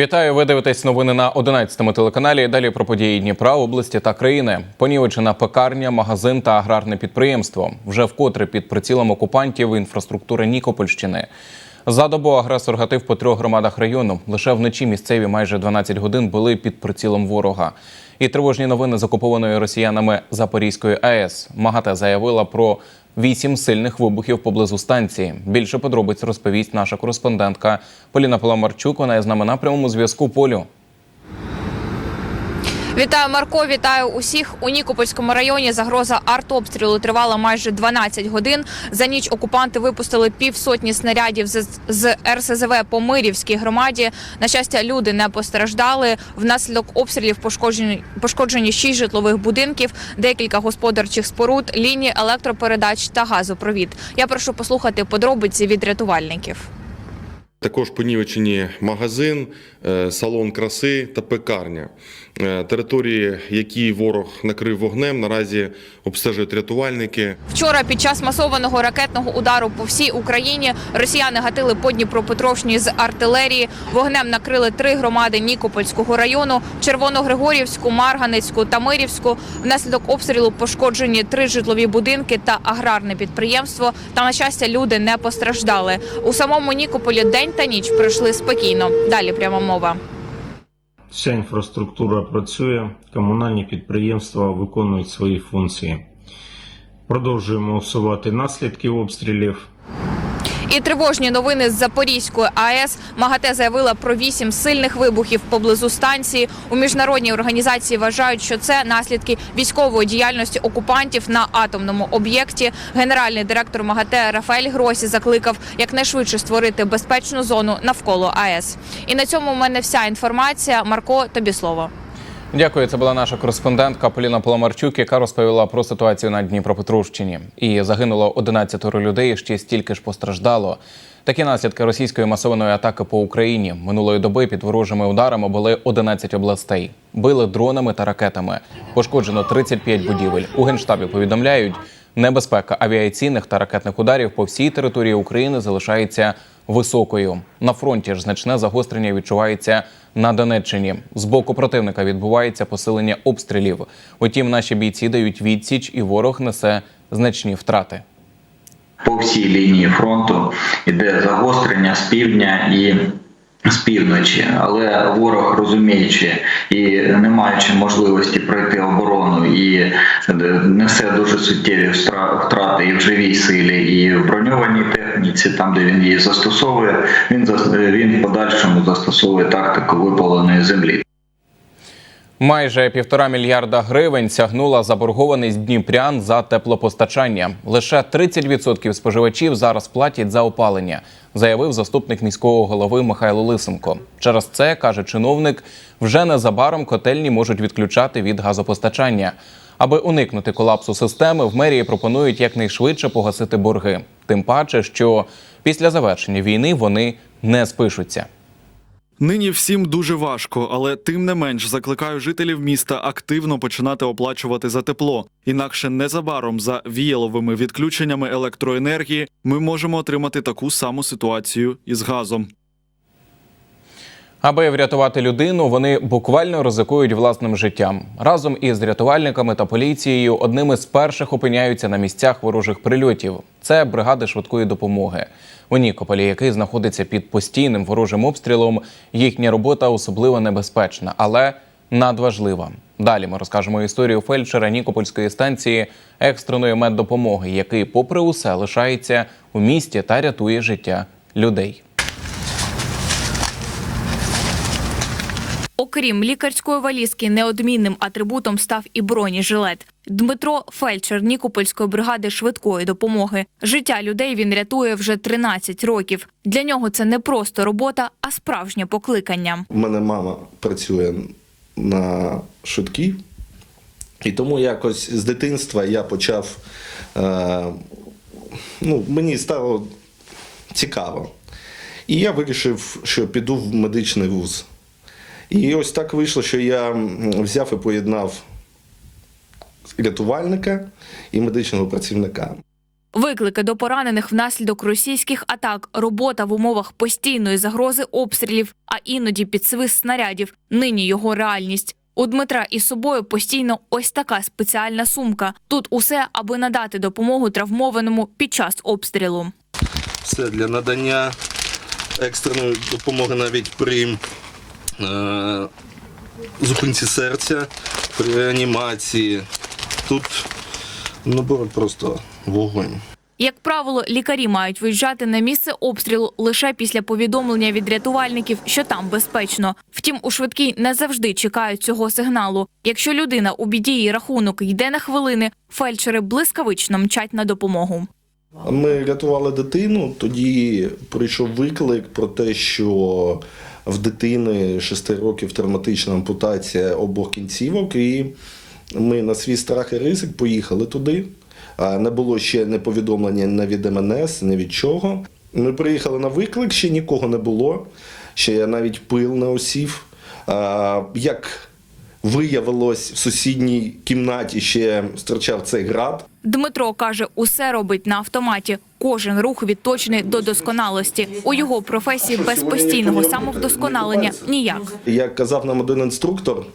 Вітаю, ви дивитесь новини на 11 телеканалі. Далі про події Дніпра, області та країни. Понівечена пекарня, магазин та аграрне підприємство. Вже вкотре під прицілом окупантів інфраструктури Нікопольщини. За добу агресор гатив по трьох громадах району. Лише вночі місцеві майже 12 годин були під прицілом ворога. І тривожні новини з окупованої росіянами Запорізької АЕС. МАГАТЕ заявила про вісім сильних вибухів поблизу станції. Більше подробиць розповість наша кореспондентка Поліна Паламарчук. Вона є з нами на прямому зв'язку. Полю. Вітаю, Марко. Вітаю усіх у Нікопольському районі. Загроза артобстрілу тривала майже 12 годин. За ніч окупанти випустили півсотні снарядів з, РСЗВ по Мирівській громаді. На щастя, люди не постраждали. Внаслідок обстрілів пошкоджені пошкоджені шість житлових будинків, декілька господарчих споруд, лінії електропередач та газопровід. Я прошу послухати подробиці від рятувальників. Також понівечені магазин, е, салон краси та пекарня. Е, Території, які ворог накрив вогнем, наразі обстежують рятувальники. Вчора під час масованого ракетного удару по всій Україні росіяни гатили по Дніпропетровщині з артилерії. Вогнем накрили три громади Нікопольського району: Червоногригорівську, Марганецьку та Мирівську. Внаслідок обстрілу пошкоджені три житлові будинки та аграрне підприємство. Та на щастя, люди не постраждали. У самому Нікополі день та ніч пройшли спокійно. Далі пряма мова. Вся інфраструктура працює, комунальні підприємства виконують свої функції. Продовжуємо усувати наслідки обстрілів. І тривожні новини з Запорізької АЕС. МАГАТЕ заявила про вісім сильних вибухів поблизу станції. У міжнародній організації вважають, що це наслідки військової діяльності окупантів на атомному об'єкті. Генеральний директор МАГАТЕ Рафаель Гросі закликав якнайшвидше створити безпечну зону навколо АЕС. І на цьому в мене вся інформація. Марко, тобі слово. Дякую. Це була наша кореспондентка Поліна Паламарчук, яка розповіла про ситуацію на Дніпропетровщині. І загинуло 11 людей, ще стільки ж постраждало. Такі наслідки російської масованої атаки по Україні минулої доби під ворожими ударами були 11 областей. Били дронами та ракетами. Пошкоджено 35 будівель. У генштабі повідомляють, небезпека авіаційних та ракетних ударів по всій території України залишається високою. На фронті ж значне загострення відчувається на Донеччині. З боку противника відбувається посилення обстрілів. Утім, наші бійці дають відсіч, і ворог несе значні втрати. По всій лінії фронту йде загострення з півдня і з півночі, але ворог розуміючи і не маючи можливості пройти оборону і несе дуже суттєві втрати і в живій силі, і в броньованій техніці, там де він її застосовує, він він в подальшому застосовує тактику випаленої землі. Майже півтора мільярда гривень сягнула заборгованість дніпрян за теплопостачання. Лише 30% споживачів зараз платять за опалення, заявив заступник міського голови Михайло Лисенко. Через це каже чиновник, вже незабаром котельні можуть відключати від газопостачання. Аби уникнути колапсу системи, в мерії пропонують якнайшвидше погасити борги. Тим паче, що після завершення війни вони не спишуться. Нині всім дуже важко, але тим не менш закликаю жителів міста активно починати оплачувати за тепло. Інакше незабаром за віяловими відключеннями електроенергії ми можемо отримати таку саму ситуацію із газом. Аби врятувати людину, вони буквально ризикують власним життям. Разом із рятувальниками та поліцією одними з перших опиняються на місцях ворожих прильотів. Це бригади швидкої допомоги. У Нікополі, який знаходиться під постійним ворожим обстрілом, їхня робота особливо небезпечна, але надважлива. Далі ми розкажемо історію фельдшера Нікопольської станції екстреної меддопомоги, який, попри усе, лишається у місті та рятує життя людей. Окрім лікарської валізки, неодмінним атрибутом став і бронежилет. Дмитро фельдшер Нікопольської бригади швидкої допомоги. Життя людей він рятує вже 13 років. Для нього це не просто робота, а справжнє покликання. У мене мама працює на швидкій, і тому якось з дитинства я почав. Е, ну, мені стало цікаво. І я вирішив, що піду в медичний вуз. І ось так вийшло, що я взяв і поєднав рятувальника і медичного працівника. Виклики до поранених внаслідок російських атак, робота в умовах постійної загрози обстрілів, а іноді під свист снарядів. Нині його реальність. У Дмитра із собою постійно ось така спеціальна сумка. Тут усе, аби надати допомогу травмованому під час обстрілу. Все для надання екстреної допомоги навіть при зупинці серця, при реанімації. Тут набор просто вогонь. Як правило, лікарі мають виїжджати на місце обстрілу лише після повідомлення від рятувальників, що там безпечно. Втім, у швидкій не завжди чекають цього сигналу. Якщо людина у біді і рахунок йде на хвилини, фельдшери блискавично мчать на допомогу. Ми рятували дитину. Тоді прийшов виклик про те, що в дитини 6 років травматична ампутація обох кінцівок, і ми на свій страх і ризик поїхали туди. Не було ще не повідомлення не від МНС, не від чого. Ми приїхали на виклик, ще нікого не було. Ще навіть пил не осів. Як виявилось, в сусідній кімнаті ще стирчав цей град. Дмитро каже, усе робить на автоматі. Кожен рух відточений до досконалості. У його професії без постійного самовдосконалення ніяк. Як казав нам один інструктор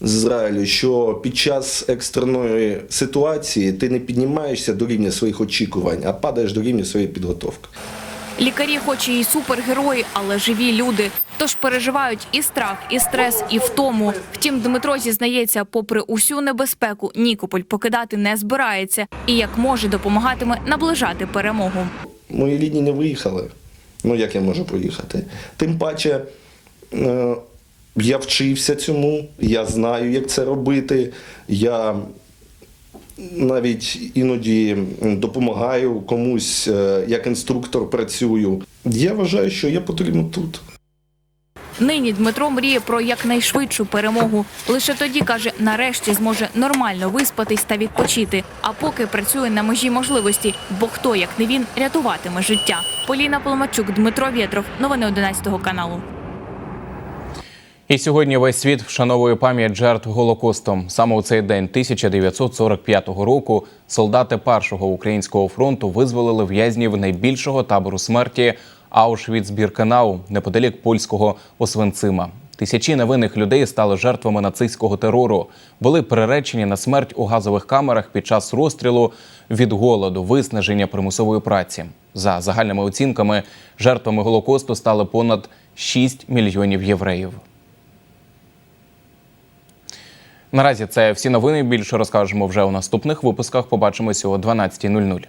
з Ізраїлю, що під час екстреної ситуації ти не піднімаєшся до рівня своїх очікувань, а падаєш до рівня своєї підготовки. Лікарі, хоч і супергерої, але живі люди. Тож переживають і страх, і стрес, і втому. Втім, Дмитро зізнається, попри усю небезпеку, Нікополь покидати не збирається і як може допомагатиме наближати перемогу. Мої рідні не виїхали. Ну як я можу поїхати? Тим паче. е, Я вчився цьому, я знаю, як це робити. Я навіть іноді допомагаю комусь, е, як інструктор працюю. Я вважаю, що я потрібен тут. Нині Дмитро мріє про якнайшвидшу перемогу. Лише тоді каже, нарешті зможе нормально виспатись та відпочити. А поки працює на межі можливості, бо хто як не він рятуватиме життя. Поліна Поломачук, Дмитро Вєтров. Новини 11 каналу. І сьогодні весь світ вшановує пам'ять жертв Голокосту. Саме у цей день 1945 року солдати першого українського фронту визволили в'язнів найбільшого табору смерті Аушвіц-Біркенау неподалік польського Освенцима. Тисячі невинних людей стали жертвами нацистського терору, були приречені на смерть у газових камерах під час розстрілу від голоду, виснаження примусової праці. За загальними оцінками, жертвами Голокосту стали понад 6 мільйонів євреїв. Наразі це всі новини. Більше розкажемо вже у наступних випусках. Побачимося о 12.00.